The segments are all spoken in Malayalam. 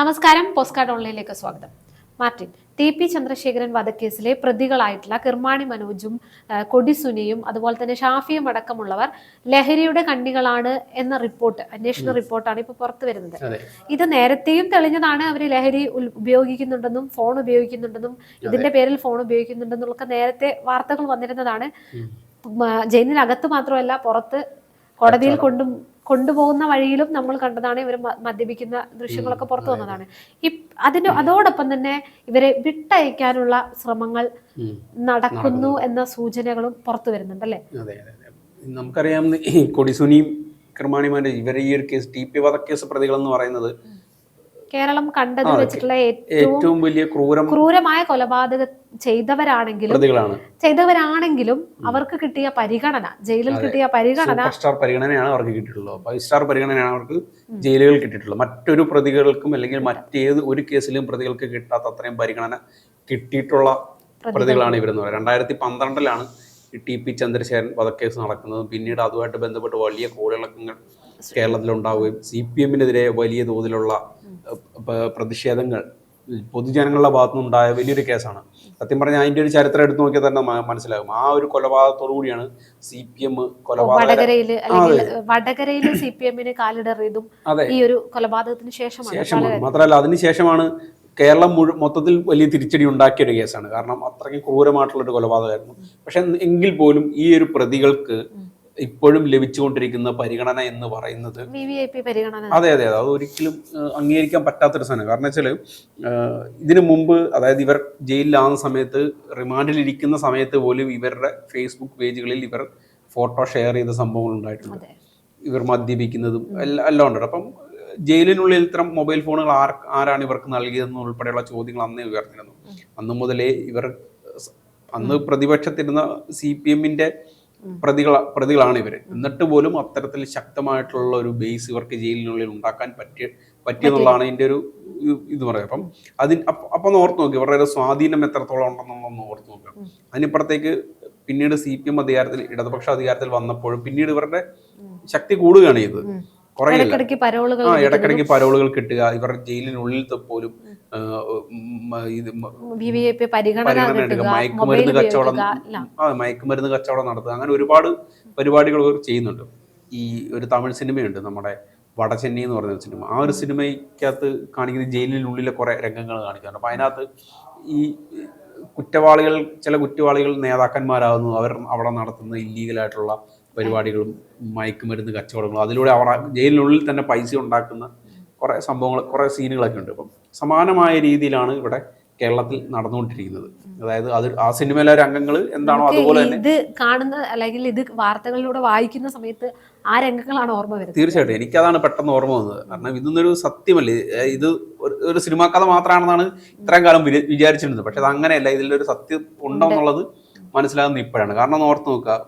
നമസ്കാരം പോസ്റ്റ്കാർഡ് ഓൺലൈനിലേക്ക് സ്വാഗതം. മാർട്ടിൻ ടി പി ചന്ദ്രശേഖരൻ വധക്കേസിലെ പ്രതികളായിട്ടുള്ള കിർമാണി മനോജും കൊടിസുനിയും അതുപോലെ തന്നെ ഷാഫിയും അടക്കമുള്ളവർ ലഹരിയുടെ കണ്ണികളാണ് എന്ന റിപ്പോർട്ട് അന്വേഷണ റിപ്പോർട്ടാണ് ഇപ്പോൾ പുറത്തു വരുന്നത്. ഇത് നേരത്തെയും തെളിഞ്ഞതാണ് അവർ ലഹരി ഉപയോഗിക്കുന്നുണ്ടെന്നും ഫോൺ ഉപയോഗിക്കുന്നുണ്ടെന്നും ഇതിന്റെ പേരിൽ ഫോൺ ഉപയോഗിക്കുന്നുണ്ടെന്നൊക്കെ നേരത്തെ വാർത്തകൾ വന്നിരുന്നതാണ്. ജയിലിനകത്ത് മാത്രമല്ല പുറത്ത് കോടതിയിൽ കൊണ്ടു കൊണ്ടുപോകുന്ന വഴിയിലും നമ്മൾ കണ്ടതാണ് ഇവർ മദ്യപിക്കുന്ന ദൃശ്യങ്ങളൊക്കെ പുറത്തു വന്നതാണ്. ഈ അതിന്റെ അതോടൊപ്പം തന്നെ ഇവരെ വിട്ടയക്കാനുള്ള ശ്രമങ്ങൾ നടക്കുന്നു എന്ന സൂചനകളും പുറത്തു വരുന്നുണ്ട് അതെ നമുക്കറിയാം കൊടിസുനിയും ക്രമാണിമാരുടെ ഇവരെ ഈ ഒരു കേസ് ടി പി വധക്കേസ് പ്രതികളെന്ന് പറയുന്നത് കേരളം കണ്ടത് വെച്ചിട്ടുള്ള ഏറ്റവും വലിയ ക്രൂരം ക്രൂരമായ കൊലപാതക ചെയ്തവരാണെങ്കിലും ചെയ്തവരാണെങ്കിലും അവർക്ക് കിട്ടിയ പരിഗണന ജയിലിൽ കിട്ടിയ പരിഗണന സ്റ്റാർ പരിഗണനയാണ് അവർക്ക് കിട്ടിയിട്ടുള്ളത്. ഫൈവ് സ്റ്റാർ പരിഗണനയാണ് അവർക്ക് ജയിലുകൾ കിട്ടിയിട്ടുള്ളത്. മറ്റൊരു പ്രതികൾക്കും അല്ലെങ്കിൽ മറ്റേത് ഒരു കേസിലും പ്രതികൾക്ക് കിട്ടാത്ത അത്രയും പരിഗണന കിട്ടിയിട്ടുള്ള പ്രതികളാണ് ഇവരെന്ന് പറയുന്നത്. രണ്ടായിരത്തി പന്ത്രണ്ടിലാണ് ടി പി ചന്ദ്രശേഖരൻ വധക്കേസ് നടക്കുന്നത്. പിന്നീട് അതുമായിട്ട് ബന്ധപ്പെട്ട് വലിയ കോളിളക്കങ്ങൾ കേരളത്തിലുണ്ടാവുകയും സി പി എമ്മിനെതിരെ വലിയ തോതിലുള്ള പ്രതിഷേധങ്ങൾ പൊതുജനങ്ങളുടെ ഭാഗത്തുനിന്നുണ്ടായ വലിയൊരു കേസാണ്. സത്യം പറഞ്ഞാൽ അതിന്റെ ഒരു ചരിത്രം എടുത്തു നോക്കിയാൽ തന്നെ മനസ്സിലാകും. ആ ഒരു കൊലപാതകത്തോടു കൂടിയാണ് സി പി എം കൊലപാതകം വടകരയിൽ വടകരയിൽ സി പി എമ്മിന് കാലിടറിയതും ഈ ഒരു കൊലപാതകത്തിന് ശേഷമാണ്. ശേഷമാണ്. മാത്രമല്ല അതിനുശേഷമാണ് കേരളം മുഴു മൊത്തത്തിൽ വലിയ തിരിച്ചടി ഉണ്ടാക്കിയ ഒരു കേസാണ്. കാരണം അത്രയ്ക്ക് ക്രൂരമായിട്ടുള്ള ഒരു കൊലപാതകമായിരുന്നു പക്ഷെ എങ്കിൽ പോലും ഈ ഒരു പ്രതികൾക്ക് ഇപ്പോഴും ലഭിച്ചുകൊണ്ടിരിക്കുന്ന പരിഗണന എന്ന് പറയുന്നത് അതെ അതെ അതെ. ഒരിക്കലും അംഗീകരിക്കാൻ പറ്റാത്തൊരു സാധനം. കാരണം വെച്ചാൽ ഇതിനു മുമ്പ് അതായത് ഇവർ ജയിലിലാകുന്ന സമയത്ത് റിമാൻഡിൽ ഇരിക്കുന്ന സമയത്ത് പോലും ഇവരുടെ ഫേസ്ബുക്ക് പേജുകളിൽ ഇവർ ഫോട്ടോ ഷെയർ ചെയ്ത സംഭവങ്ങൾ ഉണ്ടായിട്ടുണ്ട്. ഇവർ മദ്യപിക്കുന്നതും എല്ലാം എല്ലാം ഉണ്ട്. അപ്പം ജയിലിനുള്ളിൽ ഇത്തരം മൊബൈൽ ഫോണുകൾ ആർ ആരാണ് ഇവർക്ക് നൽകിയതെന്ന് ഉൾപ്പെടെയുള്ള ചോദ്യങ്ങൾ അന്നേ ഉയർന്നിരുന്നു. അന്ന് മുതലേ ഇവർ അന്ന് പ്രതിപക്ഷത്തിരുന്ന സി പി എമ്മിന്റെ പ്രതികൾ പ്രതികളാണ് ഇവർ എന്നിട്ട് പോലും അത്തരത്തിൽ ശക്തമായിട്ടുള്ള ഒരു ബേസ് ഇവർക്ക് ജയിലിനുള്ളിൽ ഉണ്ടാക്കാൻ പറ്റിയ പറ്റിയെന്നുള്ളതാണ് ഇതിന്റെ ഒരു ഇത് പറയുക. അപ്പം അതിന് അപ്പൊ ഒന്ന് ഓർത്ത് നോക്കി. ഇവരുടെ ഒരു സ്വാധീനം എത്രത്തോളം ഉണ്ടെന്നുള്ളതൊന്ന് ഓർത്ത് നോക്കുക. അതിനിപ്പുറത്തേക്ക് പിന്നീട് സി പി എം അധികാരത്തിൽ ഇടതുപക്ഷ അധികാരത്തിൽ വന്നപ്പോഴും പിന്നീട് ഇവരുടെ ശക്തി കൂടുകയാണ് ചെയ്തത്. ആ ഇടയ്ക്കിടയ്ക്ക് പരോളുകൾ കിട്ടുക. ഇവരുടെ ജയിലിനുള്ളിൽ പോലും മയക്കുമരുന്ന് കച്ചവടം മയക്കുമരുന്ന് കച്ചവടം നടത്തുക. അങ്ങനെ ഒരുപാട് പരിപാടികൾ ചെയ്യുന്നുണ്ട്. ഈ ഒരു തമിഴ് സിനിമയുണ്ട് നമ്മുടെ വടചെന്നൈ എന്ന് പറയുന്ന സിനിമ. ആ ഒരു സിനിമയ്ക്കകത്ത് കാണിക്കുന്ന ജയിലിനുള്ളിലെ കുറെ രംഗങ്ങൾ കാണിക്കുന്നുണ്ട് അപ്പൊ അതിനകത്ത് ഈ കുറ്റവാളികൾ ചില കുറ്റവാളികൾ നേതാക്കന്മാരാകുന്നു. അവർ അവിടെ നടത്തുന്ന ഇല്ലീഗലായിട്ടുള്ള പരിപാടികളും മയക്കുമരുന്ന് കച്ചവടങ്ങളും. അതിലൂടെ അവർ ജയിലിനുള്ളിൽ തന്നെ പൈസ ഉണ്ടാക്കുന്ന കുറെ സംഭവങ്ങൾ കുറെ സീനുകളൊക്കെ ഉണ്ട്. അപ്പം സമാനമായ രീതിയിലാണ് ഇവിടെ കേരളത്തിൽ നടന്നുകൊണ്ടിരിക്കുന്നത്. അതായത് അത് ആ സിനിമയിലെ രംഗങ്ങൾ എന്താണോ അതുപോലെ തന്നെ ഇത് കാണുന്ന അല്ലെങ്കിൽ ഇത് വാർത്തകളിലൂടെ വായിക്കുന്ന സമയത്ത് ആ രംഗങ്ങളാണ് ഓർമ്മ വരുന്നത്. തീർച്ചയായിട്ടും. എനിക്കതാണ് പെട്ടെന്ന് ഓർമ്മ വന്നത്. കാരണം ഇതൊന്നൊരു സത്യമല്ലേ? ഇത് ഒരു- സിനിമാ കഥ മാത്രമാണെന്നാണ് ഇത്രയും കാലം വിചാരിച്ചിരുന്നത്. പക്ഷെ അത് അങ്ങനെയല്ല. ഇതിലൊരു സത്യം ഉണ്ടെന്നുള്ളത് മനസ്സിലാകുന്ന ഇപ്പോഴാണ്. കാരണം ഓർത്ത് നോക്കുക.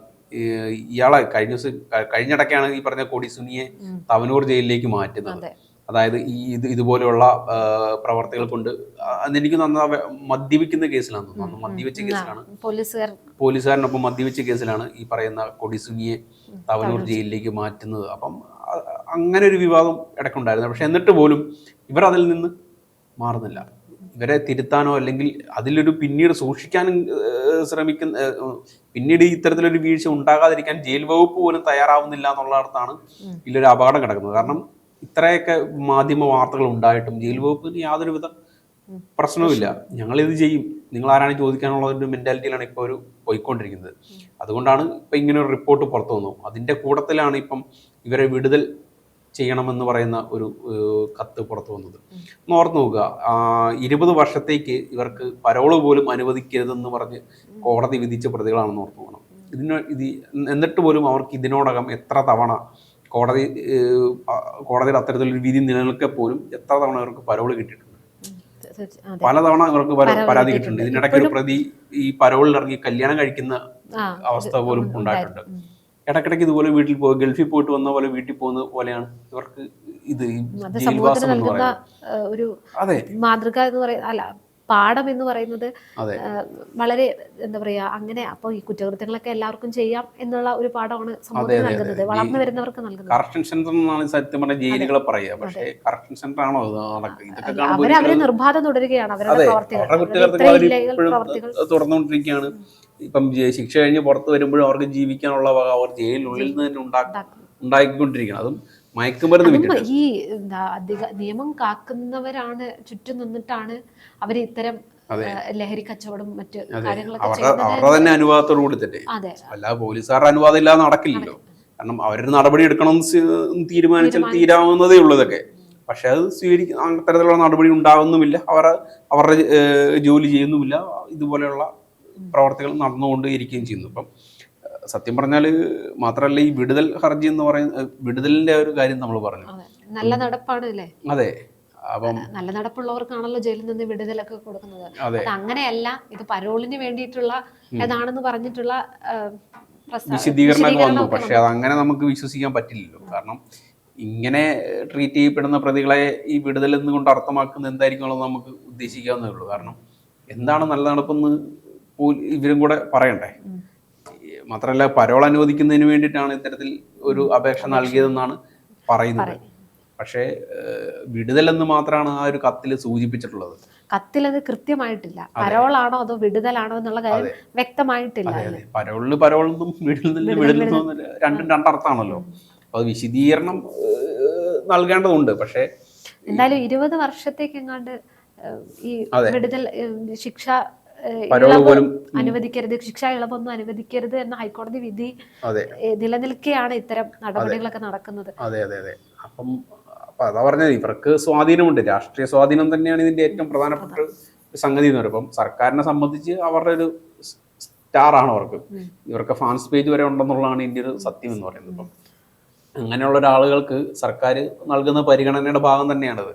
ഇയാളെ കഴിഞ്ഞ ദിവസം കഴിഞ്ഞിടയ്ക്കാണ് ഈ പറഞ്ഞ കൊടി സുനിയെ തവനൂർ ജയിലിലേക്ക് മാറ്റുന്നത്. അതായത് ഈ ഇത് ഇതുപോലെയുള്ള പ്രവർത്തികൾ കൊണ്ട് എനിക്ക് അതെനിക്ക് നന്നാ മദ്യപിക്കുന്ന കേസിലാണ് തോന്നുന്നു. മദ്യപിച്ച കേസിലാണ്. പോലീസുകാർ. പോലീസുകാരനൊപ്പം മദ്യപിച്ച കേസിലാണ് ഈ പറയുന്ന കൊടിസുനിയെ തവനൂർ ജയിലിലേക്ക് മാറ്റുന്നത്. അപ്പം അങ്ങനെ ഒരു വിവാദം ഇടയ്ക്കുണ്ടായിരുന്നു പക്ഷെ എന്നിട്ട് പോലും ഇവർ അതിൽ നിന്ന് മാറുന്നില്ല. ഇവരെ തിരുത്താനോ അല്ലെങ്കിൽ അതിലൊരു പിന്നീട് സൂക്ഷിക്കാനും ശ്രമിക്കുന്ന പിന്നീട് ഇത്തരത്തിലൊരു വീഴ്ച ഉണ്ടാകാതിരിക്കാൻ ജയിൽ വകുപ്പ് പോലും തയ്യാറാവുന്നില്ല എന്നുള്ളിടത്താണ് അർത്ഥമാണ് ഇതിലൊരു അപകടം കിടക്കുന്നത്. കാരണം ഇത്രയൊക്കെ മാധ്യമ വാർത്തകൾ ഉണ്ടായിട്ടും ജയിൽ വകുപ്പിന് യാതൊരുവിധ. പ്രശ്നവുമില്ല. ഞങ്ങൾ ഇത് ചെയ്യും. നിങ്ങൾ ആരാണ് ചോദിക്കാനുള്ള ഒരു മെന്റാലിറ്റിയിലാണ് ഇപ്പോൾ ഒരു പോയിക്കൊണ്ടിരിക്കുന്നത്. അതുകൊണ്ടാണ് ഇപ്പൊ ഇങ്ങനെ ഒരു റിപ്പോർട്ട് പുറത്തു വന്നു അതിന്റെ കൂട്ടത്തിലാണ് ഇപ്പം ഇവരെ വിടുതൽ ചെയ്യണമെന്ന് പറയുന്ന ഒരു കത്ത് പുറത്തു വന്നത്. ഓർത്ത് നോക്കുക. ഇരുപത് വർഷത്തേക്ക് ഇവർക്ക് പരോൾ പോലും അനുവദിക്കരുതെന്ന് പറഞ്ഞ് കോടതി വിധിച്ച പ്രതികളാണെന്ന് ഓർത്ത് നോക്കണം. ഇതിന് ഇത് എന്നിട്ട് പോലും അവർക്ക് ഇതിനോടകം എത്ര തവണ കോടതി കോടതിയുടെ അത്തരത്തിലൊരു വിധി നിലനിൽക്കെ പോലും എത്ര തവണ ഇവർക്ക് പരോൾ കിട്ടിയിട്ടുണ്ട്. പലതവണ ഇവർക്ക് പര- പരാതി കിട്ടിയിട്ടുണ്ട്. ഇതിനിടയ്ക്ക് ഒരു പ്രതി ഈ പരോളിൽ ഇറങ്ങി കല്യാണം കഴിക്കുന്ന അവസ്ഥ പോലും ഉണ്ട്, ഉണ്ടായിട്ടുണ്ട്. ഇടക്കിടയ്ക്ക് ഇതുപോലെ വീട്ടിൽ പോയി ഗൾഫിൽ പോയിട്ട് വന്ന പോലെ വീട്ടിൽ പോകുന്ന പോലെയാണ് ഇവർക്ക് ഇത് ഈ അത്. പാഠം എന്ന് പറയുന്നത് വളരെ എന്താ പറയാ അങ്ങനെ അപ്പോൾ ഈ കുറ്റകൃത്യങ്ങളൊക്കെ എല്ലാവർക്കും ചെയ്യാം എന്നുള്ള ഒരു പാഠമാണ് സമൂഹത്തിന് നൽകുന്നത്. വളർന്നു വരുന്നവർക്ക് നൽകുന്നത്. കറക്ഷൻ സെന്റർ എന്നാണ് സത്യം പറഞ്ഞ ജയിലുകളെ പറയുക. പക്ഷേ കറക്ഷൻ സെന്റർ ആണോ ഇത് നടക്കുക? കാണുമ്പോൾ അവരവരെ ഒരിക്കലും- നിർബാധം തുടരുകയാണ് അവരുടെ പ്രവർത്തികൾ. അവർ ഇപ്പം ശിക്ഷ കഴിഞ്ഞ് പുറത്ത് വരുമ്പോഴും അവർക്ക് ജീവിക്കാനുള്ള വക അവർ ജയിലിനുള്ളിൽ നിന്ന് തന്നെ ഉണ്ടാക്കി ഉണ്ടാക്കുന്നു. അതും മയക്കുമരുന്ന് ഈ അധിക നിയമം കാക്കുന്നവരാണ് ചുറ്റും നിന്നിട്ടാണ് അവർ ഇത്തരം ലഹരി കച്ചവടം മറ്റ് കാര്യങ്ങളൊക്കെ അവരുടെ തന്നെ അനുവാദത്തോടു കൂടി തന്നെ. അതെ. അല്ലാതെ പോലീസുകാരുടെ അനുവാദം ഇല്ലാതെ നടക്കില്ലല്ലോ. കാരണം അവരൊരു നടപടി എടുക്കണം തീരുമാനിച്ചാൽ തീരാവുന്നതേ ഉള്ളതൊക്കെ. പക്ഷെ അത് സ്വീകരിക്കുന്ന അത്തരത്തിലുള്ള നടപടി ഉണ്ടാകുന്നുമില്ല അവർ അവരുടെ ജോലി ചെയ്യുന്നുമില്ല. ഇതുപോലെയുള്ള പ്രവർത്തികൾ നടന്നുകൊണ്ട് ഇരിക്കുകയും ചെയ്യുന്നു. അപ്പം സത്യം പറഞ്ഞാൽ മാത്രമല്ല ഈ വിടുതൽ ഹർജി എന്ന് പറയുന്ന വിടുതലിന്റെ ഒരു കാര്യം നമ്മൾ പറഞ്ഞു. അതെ. നല്ല നടപ്പാണ് അല്ലേ? അതെ. അപ്പം നല്ല നടപ്പുള്ളവർക്കാണല്ലോ ജയിലിൽ നിന്ന് വിടുതലൊക്കെ കൊടുക്കുന്നത്. അത്. അങ്ങനെയല്ല ഇത് പരോളിന് വേണ്ടിയിട്ടുള്ള ഏതാണെന്ന് പറഞ്ഞിട്ടുള്ള വിശദീകരണം വിശദീകരണമൊക്കെ വന്നു. പക്ഷെ അത് അങ്ങനെ നമുക്ക് വിശ്വസിക്കാൻ പറ്റില്ലല്ലോ. കാരണം ഇങ്ങനെ ട്രീറ്റ് ചെയ്യപ്പെടുന്ന പ്രതികളെ ഈ വിടുതൽ എന്നുകൊണ്ട് അർത്ഥമാക്കുന്ന എന്തായിരിക്കും നമുക്ക് ഉദ്ദേശിക്കാവുന്നേ ഉള്ളൂ. കാരണം എന്താണ് നല്ല നടപ്പെന്ന് ഇവരും കൂടെ പറയണ്ടേ? മാത്രമല്ല പരോൾ അനുവദിക്കുന്നതിന് വേണ്ടിയിട്ടാണ് ഇത്തരത്തിൽ ഒരു അപേക്ഷ നൽകിയതെന്നാണ് പറയുന്നത്. പക്ഷേ വിടുതലെന്ന് വിടുതൽ എന്ന് മാത്രമാണ് ആ ഒരു കത്തിൽ സൂചിപ്പിച്ചിട്ടുള്ളത്. കത്തിൽ അത്. കൃത്യമായിട്ടില്ല പരോളാണോ അതോ വിടുതലാണോ എന്നുള്ള കാര്യം വ്യക്തമായിട്ടില്ല പരോളിന് പരോളെന്നും വിടുതലിന് വിടുതലെന്നും രണ്ടും രണ്ടർത്ഥമാണല്ലോ. അത് വിശദീകരണം നൽകേണ്ടതുണ്ട്. പക്ഷേ എന്തായാലും ഇരുപത് വർഷത്തേക്ക് എങ്ങാണ്ട് ഈ വിടുതൽ ശിക്ഷ അനുവദിക്കരുത് ശിക്ഷ ഇളവൊന്നും അനുവദിക്കരുത് എന്ന ഹൈക്കോടതി വിധി നിലനിൽക്കെയാണ് ഇത്തരം നടപടികളൊക്കെ നടക്കുന്നത്. അതെ അതെ അതെ. അപ്പം അപ്പൊ അതാ പറഞ്ഞത് ഇവർക്ക് സ്വാധീനമുണ്ട്. രാഷ്ട്രീയ സ്വാധീനം തന്നെയാണ് ഇതിന്റെ ഏറ്റവും പ്രധാനപ്പെട്ട സംഗതി എന്ന് പറയുമ്പോൾ സർക്കാരിനെ സംബന്ധിച്ച് അവരുടെ ഒരു സ്റ്റാർ ആണ് അവർക്ക്. ഇവർക്ക് ഫാൻസ് പേജ് വരെ ഉണ്ടെന്നുള്ളതാണ് ഇതിന്റെ ഒരു സത്യം എന്ന് പറയുന്നത്. അപ്പം അങ്ങനെയുള്ള ഒരാളുകൾക്ക് സർക്കാർ നൽകുന്ന പരിഗണനയുടെ ഭാഗം തന്നെയാണത്.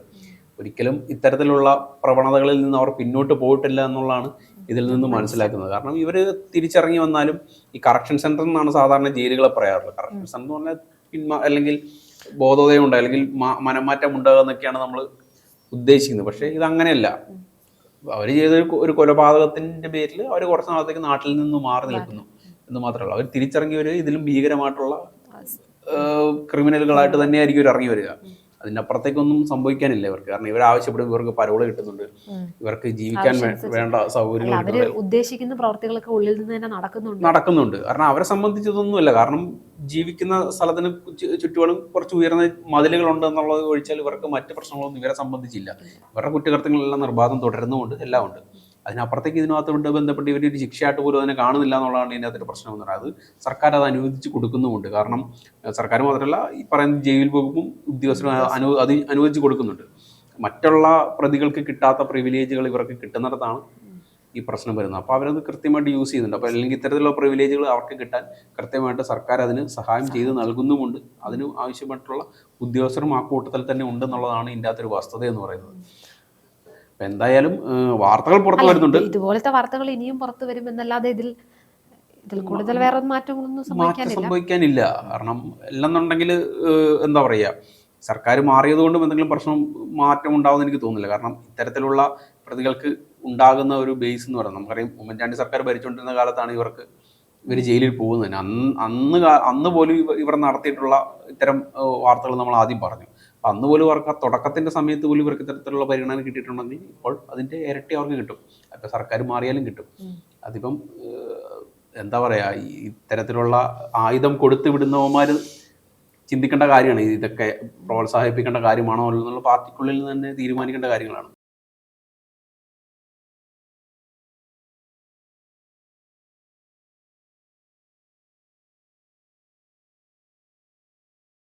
ഒരിക്കലും ഇത്തരത്തിലുള്ള പ്രവണതകളിൽ നിന്ന് അവർ പിന്നോട്ട് പോയിട്ടില്ല എന്നുള്ളതാണ് ഇതിൽ നിന്ന് മനസ്സിലാക്കുന്നത്. കാരണം ഇവർ തിരിച്ചിറങ്ങി വന്നാലും ഈ കറക്ഷൻ സെന്റർ എന്നാണ് സാധാരണ ജയിലുകളെ പറയാറുള്ളത്. കറക്ഷൻ സെന്റർ എന്ന് പറഞ്ഞാൽ പിന്മാ അല്ലെങ്കിൽ ബോധോദയം ഉണ്ട് അല്ലെങ്കിൽ മനംമാറ്റം ഉണ്ടാകുക എന്നൊക്കെയാണ് നമ്മൾ ഉദ്ദേശിക്കുന്നത്. പക്ഷേ ഇത് അങ്ങനെയല്ല അവർ ചെയ്ത ഒരു കൊലപാതകത്തിന്റെ പേരിൽ അവർ കുറച്ച് നാളത്തേക്ക് നാട്ടിൽ നിന്ന് മാറി നിൽക്കുന്നു എന്ന് മാത്രമല്ല അവർ തിരിച്ചിറങ്ങിയവർ ഇതിലും ഭീകരമായിട്ടുള്ള ക്രിമിനലുകളായിട്ട് തന്നെയായിരിക്കും അവർ ഇറങ്ങി വരിക. അതിന്റെ അപ്പുറത്തേക്കൊന്നും സംഭവിക്കാനില്ല ഇവർക്ക്. കാരണം ഇവർ ആവശ്യപ്പെടും ഇവർക്ക് പരോൾ കിട്ടുന്നുണ്ട്. ഇവർക്ക് ജീവിക്കാൻ വേണ്ട സൗകര്യങ്ങൾ ഉദ്ദേശിക്കുന്ന പ്രവർത്തികളൊക്കെ ഉള്ളിൽ നിന്ന് തന്നെ നടക്കുന്നുണ്ട്. നടക്കുന്നുണ്ട്. കാരണം അവരെ സംബന്ധിച്ചതൊന്നുമല്ല കാരണം ജീവിക്കുന്ന സ്ഥലത്തിന് ചുറ്റുപാടും കുറച്ച് ഉയർന്ന മതിലുകളുണ്ട് എന്നുള്ളത് ഒഴിച്ചാൽ ഇവർക്ക് മറ്റ് പ്രശ്നങ്ങളൊന്നും ഇവരെ സംബന്ധിച്ചില്ല. ഇവരുടെ കുറ്റകൃത്യങ്ങളെല്ലാം നിർബാധം തുടരുന്നുമുണ്ട്. എല്ലാം ഉണ്ട് അതിനപ്പുറത്തേക്ക് ഇതിനകത്തോട്ട് ബന്ധപ്പെട്ട് ഇവർ ഒരു ശിക്ഷയായിട്ട് പോലും അതിനെ കാണുന്നില്ല എന്നുള്ളതാണ് ഇതിനകത്തൊരു പ്രശ്നം എന്ന് പറയുന്നത്. സർക്കാർ അത് അനുവദിച്ച് കൊടുക്കുന്നുമുണ്ട്. കാരണം സർക്കാർ മാത്രമല്ല ഈ പറയുന്ന ജയിൽ വകുപ്പും ഉദ്യോഗസ്ഥരും അനു അത് അനുവദിച്ച് കൊടുക്കുന്നുണ്ട്. മറ്റുള്ള പ്രതികൾക്ക് കിട്ടാത്ത പ്രിവിലേജുകൾ ഇവർക്ക് കിട്ടുന്നിടത്താണ് ഈ പ്രശ്നം വരുന്നത്. അപ്പോൾ അവരത് കൃത്യമായിട്ട് യൂസ് ചെയ്യുന്നുണ്ട്. അപ്പോൾ അല്ലെങ്കിൽ ഇത്തരത്തിലുള്ള പ്രിവിലേജുകൾ അവർക്ക് കിട്ടാൻ കൃത്യമായിട്ട് സർക്കാർ അതിന് സഹായം ചെയ്ത്. നൽകുന്നുമുണ്ട്. അതിന് ആവശ്യമായിട്ടുള്ള ഉദ്യോഗസ്ഥരും ആ കൂട്ടത്തിൽ തന്നെ ഉണ്ടെന്നുള്ളതാണ് ഇതിന്റെ അകത്തൊരു വസ്തുത എന്ന് പറയുന്നത്. അപ്പം എന്തായാലും വാർത്തകൾ പുറത്തു വരുന്നുണ്ട്. ഇതുപോലത്തെ വാർത്തകൾ ഇനിയും പുറത്തു വരുമെന്നല്ലാതെ ഇതിൽ ഇതിൽ കൂടുതൽ വേറെ മാറ്റങ്ങളൊന്നും മാറ്റം സംഭവിക്കാനില്ല. കാരണം അല്ലെന്നുണ്ടെങ്കിൽ എന്താ പറയുക സർക്കാർ മാറിയതുകൊണ്ടും എന്തെങ്കിലും പ്രശ്നം മാറ്റം ഉണ്ടാവുമെന്ന് എനിക്ക് തോന്നുന്നില്ല. കാരണം ഇത്തരത്തിലുള്ള പ്രതികൾക്ക് ഉണ്ടാകുന്ന ഒരു ബേസ് എന്ന് പറയുന്നത് നമുക്കറിയാം ഉമ്മൻചാണ്ടി സർക്കാർ ഭരിച്ചുകൊണ്ടിരുന്ന കാലത്താണ് ഇവർക്ക് ഇവർ ജയിലിൽ പോകുന്നത്. അന്ന് അന്ന് അന്ന് പോലും ഇവ- ഇവർ നടത്തിയിട്ടുള്ള ഇത്തരം വാർത്തകൾ നമ്മൾ ആദ്യം പറഞ്ഞു. അപ്പം അന്ന് പോലും അവർക്ക് ആ തുടക്കത്തിന്റെ സമയത്ത് പോലും ഇവർക്ക് ഇത്തരത്തിലുള്ള പരിഗണന കിട്ടിയിട്ടുണ്ടെങ്കിൽ ഇപ്പോൾ അതിന്റെ ഇരട്ടി അവർക്ക് കിട്ടും. അപ്പം സർക്കാർ മാറിയാലും കിട്ടും. അതിപ്പം എന്താ പറയാ ഈ ഇത്തരത്തിലുള്ള ആയുധം കൊടുത്തു വിടുന്നവന്മാർ ചിന്തിക്കേണ്ട കാര്യമാണ്. ഇതൊക്കെ പ്രോത്സാഹിപ്പിക്കേണ്ട കാര്യമാണോ എന്നുള്ള പാർട്ടിക്കുള്ളിൽ തന്നെ തീരുമാനിക്കേണ്ട കാര്യങ്ങളാണ്.